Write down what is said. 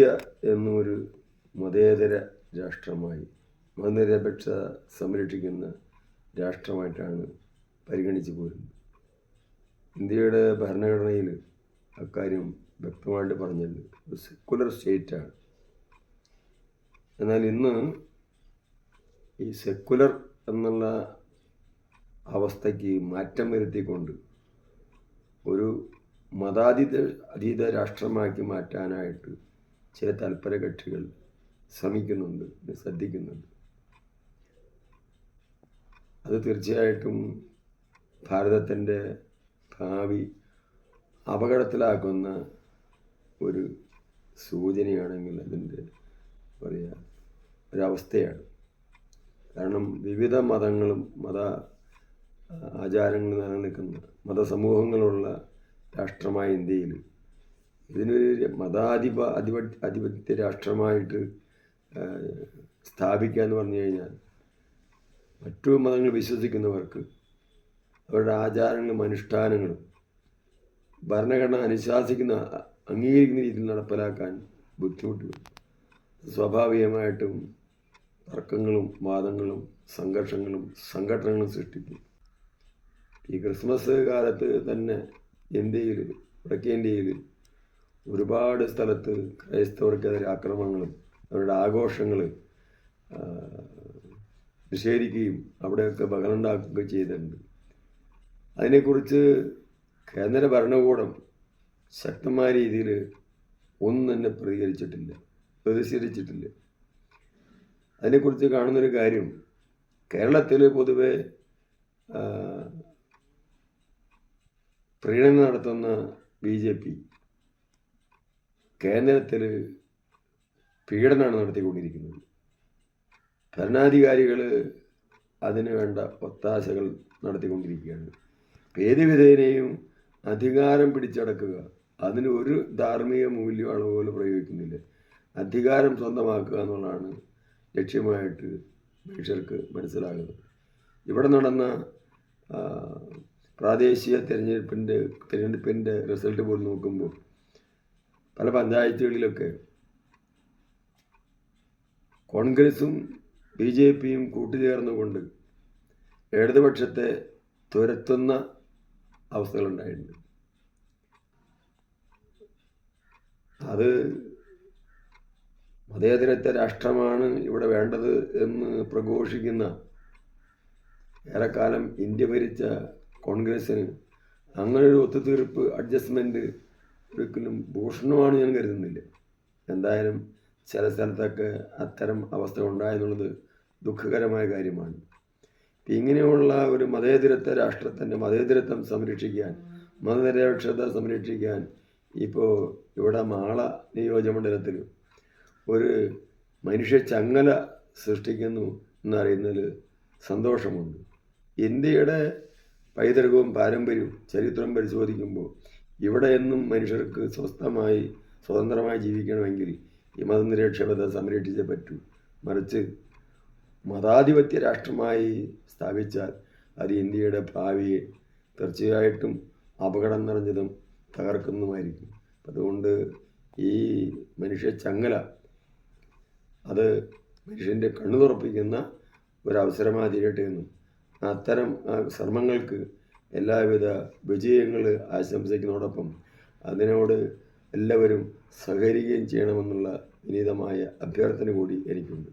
India എന്നൊരു മതേതര രാഷ്ട്രമായി മതനിരപേക്ഷ സംരക്ഷിക്കുന്ന രാഷ്ട്രമായിട്ടാണ് പരിഗണിച്ചു പോരുന്നത്. ഇന്ത്യയുടെ ഭരണഘടനയിൽ അക്കാര്യം വ്യക്തമായിട്ട് പറഞ്ഞിട്ടുണ്ട് ഒരു സെക്കുലർ സ്റ്റേറ്റാണ് എന്നാൽ ഇന്ന് ഈ സെക്കുലർ എന്നുള്ള അവസ്ഥയ്ക്ക് മാറ്റം വരുത്തിക്കൊണ്ട് ഒരു മതാതീത അതീത രാഷ്ട്രമാക്കി മാറ്റാനായിട്ട് ചില തൽപര കക്ഷികൾ ശ്രമിക്കുന്നുണ്ട് ശ്രദ്ധിക്കുന്നുണ്ട്. അത് തീർച്ചയായിട്ടും ഭാരതത്തിന്റെ ഭാവി അപകടത്തിലാക്കുന്ന ഒരു സൂചനയാണെങ്കിൽ അതിന്റെ പറയുക ഒരവസ്ഥയാണ്. കാരണം വിവിധ മതങ്ങളും മത ആചാരങ്ങൾ നിലനിൽക്കുന്ന മതസമൂഹങ്ങളുള്ള രാഷ്ട്രമായ ഇന്ത്യയിൽ ഇതിനൊരു മതാധിപ അധിപ അധിപത്യ രാഷ്ട്രമായിട്ട് സ്ഥാപിക്കുക എന്ന് പറഞ്ഞു കഴിഞ്ഞാൽ മറ്റു മതങ്ങൾ വിശ്വസിക്കുന്നവർക്ക് അവരുടെ ആചാരങ്ങളും അനുഷ്ഠാനങ്ങളും ഭരണഘടന അനുശാസിക്കുന്ന അംഗീകരിക്കുന്ന രീതിയിൽ നടപ്പിലാക്കാൻ ബുദ്ധിമുട്ട് സ്വാഭാവികമായിട്ടും തർക്കങ്ങളും വാദങ്ങളും സംഘർഷങ്ങളും സംഘടനകളും സൃഷ്ടിക്കും. ഈ ക്രിസ്മസ് കാലത്ത് തന്നെ ഇന്ത്യയിൽ വടക്കേ ഇന്ത്യയിൽ ഒരുപാട് സ്ഥലത്ത് ക്രൈസ്തവർക്കെതിരെ ആക്രമണങ്ങളും അവരുടെ ആഘോഷങ്ങൾ നിഷേധിക്കുകയും അവിടെയൊക്കെ ബഹളുണ്ടാക്കുകയും ചെയ്തിട്ടുണ്ട്. അതിനെക്കുറിച്ച് കേന്ദ്ര ഭരണകൂടം ശക്തമായ രീതിയിൽ ഒന്നും തന്നെ പ്രതികരിച്ചിട്ടില്ല പ്രതിഷേധിച്ചിട്ടില്ല. അതിനെക്കുറിച്ച് കാണുന്നൊരു കാര്യം കേരളത്തിൽ പൊതുവെ പ്രീണനം നടത്തുന്ന ബി ജെ പി കേന്ദ്രത്തിൽ പീഡനമാണ് നടത്തിക്കൊണ്ടിരിക്കുന്നത്. ഭരണാധികാരികൾ അതിന് വേണ്ട ഒത്താശകൾ നടത്തിക്കൊണ്ടിരിക്കുകയാണ്. ഏത് അധികാരം പിടിച്ചടക്കുക. അതിന് ഒരു ധാർമ്മിക മൂല്യം അളവ് പോലും പ്രയോഗിക്കുന്നില്ല. അധികാരം സ്വന്തമാക്കുക എന്നുള്ളതാണ് ലക്ഷ്യമായിട്ട് മനുഷ്യർക്ക് മനസ്സിലാകുന്നത്. ഇവിടെ നടന്ന പ്രാദേശിക തിരഞ്ഞെടുപ്പിന്റെ തിരഞ്ഞെടുപ്പിന്റെ റിസൾട്ട് പോലും നോക്കുമ്പോൾ പല പഞ്ചായത്തുകളിലൊക്കെ കോൺഗ്രസും ബി ജെ പിയും കൂട്ടുചേർന്നുകൊണ്ട് ഇടതുപക്ഷത്തെ തുരത്തുന്ന അവസ്ഥകളുണ്ടായിട്ടുണ്ട്. അത് മതേതരത്തെ രാഷ്ട്രമാണ് ഇവിടെ വേണ്ടത് എന്ന് പ്രഘോഷിക്കുന്ന ഏറെക്കാലം ഇന്ത്യ ഭരിച്ച കോൺഗ്രസ്സിന് അങ്ങനെ ഒരു ഒത്തുതീർപ്പ് അഡ്ജസ്റ്റ്മെന്റ് ഒരിക്കലും ഭൂഷണമാണ് ഞാൻ കരുതുന്നില്ല. എന്തായാലും ചില സ്ഥലത്തൊക്കെ അത്തരം അവസ്ഥ ഉണ്ടായെന്നുള്ളത് ദുഃഖകരമായ കാര്യമാണ്. ഇങ്ങനെയുള്ള ഒരു മതേതരത്വ രാഷ്ട്രത്തിന്റെ മതേതരത്വം സംരക്ഷിക്കാൻ മതനിരപേക്ഷത സംരക്ഷിക്കാൻ ഇപ്പോൾ ഇവിടെ മാള നിയോജകമണ്ഡലത്തിൽ ഒരു മനുഷ്യ ചങ്ങല സൃഷ്ടിക്കുന്നു എന്നറിയുന്നതിൽ സന്തോഷമുണ്ട്. ഇന്ത്യയുടെ പൈതൃകവും പാരമ്പര്യവും ചരിത്രം പരിശോധിക്കുമ്പോൾ ഇവിടെ എന്നും മനുഷ്യർക്ക് സ്വസ്ഥമായി സ്വതന്ത്രമായി ജീവിക്കണമെങ്കിൽ ഈ മതനിരക്ഷേപത സംരക്ഷിച്ചേ പറ്റൂ. മറിച്ച് മതാധിപത്യ രാഷ്ട്രമായി സ്ഥാപിച്ചാൽ അത് ഇന്ത്യയുടെ ഭാവിയെ തീർച്ചയായിട്ടും അപകടം നിറഞ്ഞതും തകർക്കുന്നതുമായിരിക്കും. അതുകൊണ്ട് ഈ മനുഷ്യ ചങ്ങല അത് മനുഷ്യന്റെ കണ്ണു തുറപ്പിക്കുന്ന ഒരവസരമായി തീരട്ടെ എന്നും. അത്തരം ശ്രമങ്ങൾക്ക് എല്ലാവിധ വിജയങ്ങൾ ആശംസിക്കുന്നതോടൊപ്പം അതിനോട് എല്ലാവരും സഹകരിക്കുകയും ചെയ്യണമെന്നുള്ള വിനീതമായ അഭ്യർത്ഥന കൂടി എനിക്കുണ്ട്.